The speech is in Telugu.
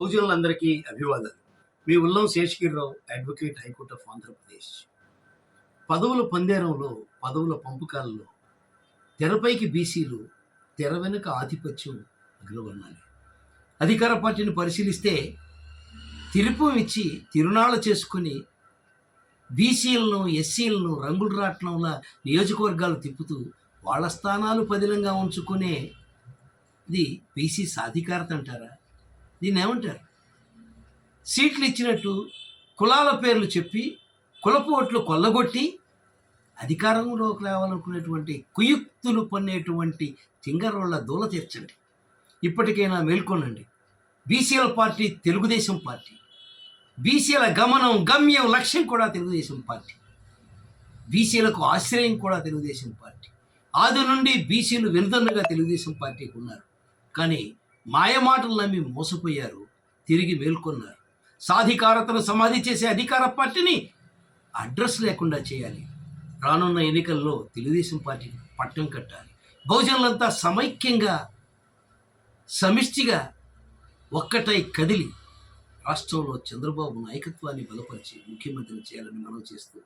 బహుజనులందరికీ అభివాదాలు me Ullam Seshagiri Rao advocate high court of Andhra Pradesh. పదవుల పందేరంలో పదవుల పంపకాలలో తెరపైకి బీసీలు తెర వెనుక ఆధిపత్యం అగ్రవర్ణాలి. అధికార పార్టీని పరిశీలిస్తే తిరుపం ఇచ్చి తిరునాళ్ళు చేసుకుని బీసీలను ఎస్సీలను రంగుల రాట్నంలా నియోజకవర్గాలు తిప్పుతూ వాళ్ళ స్థానాలు పదిలంగా ఉంచుకునే ఇది బీసీ సాధికారత అంటారా? దీన్ని ఏమంటారు సీట్లు ఇచ్చినట్టు కులాల పేర్లు చెప్పి కులపు ఓట్లు కొల్లగొట్టి అధికారంలోకి లేవాలనుకునేటువంటి కుయుక్తులు పన్నేటువంటి తింగరోళ్ళ దూల తీర్చండి. ఇప్పటికైనా మేల్కొనండి. బీసీల పార్టీ తెలుగుదేశం పార్టీ. బీసీల గమనం గమ్యం లక్ష్యం కూడా తెలుగుదేశం పార్టీ. బీసీలకు ఆశ్రయం కూడా తెలుగుదేశం పార్టీ. ఆది నుండి బీసీలు వెనుదన్నుగా తెలుగుదేశం పార్టీకి ఉన్నారు. కానీ మాయమాటలు నమ్మి మోసపోయారు తిరిగి మేల్కొన్నారు. సాధికారతను సమాధి చేసే అధికార పార్టీని అడ్రస్ లేకుండా చేయాలి. రానున్న ఎన్నికల్లో తెలుగుదేశం పార్టీకి పట్టం కట్టాలి. బహుజనులంతా సమైక్యంగా సమిష్టిగా ఒక్కటై కదిలి రాష్ట్రంలో చంద్రబాబు నాయకత్వాన్ని బలపరిచి ముఖ్యమంత్రిని చేయాలని మనం చేస్తూ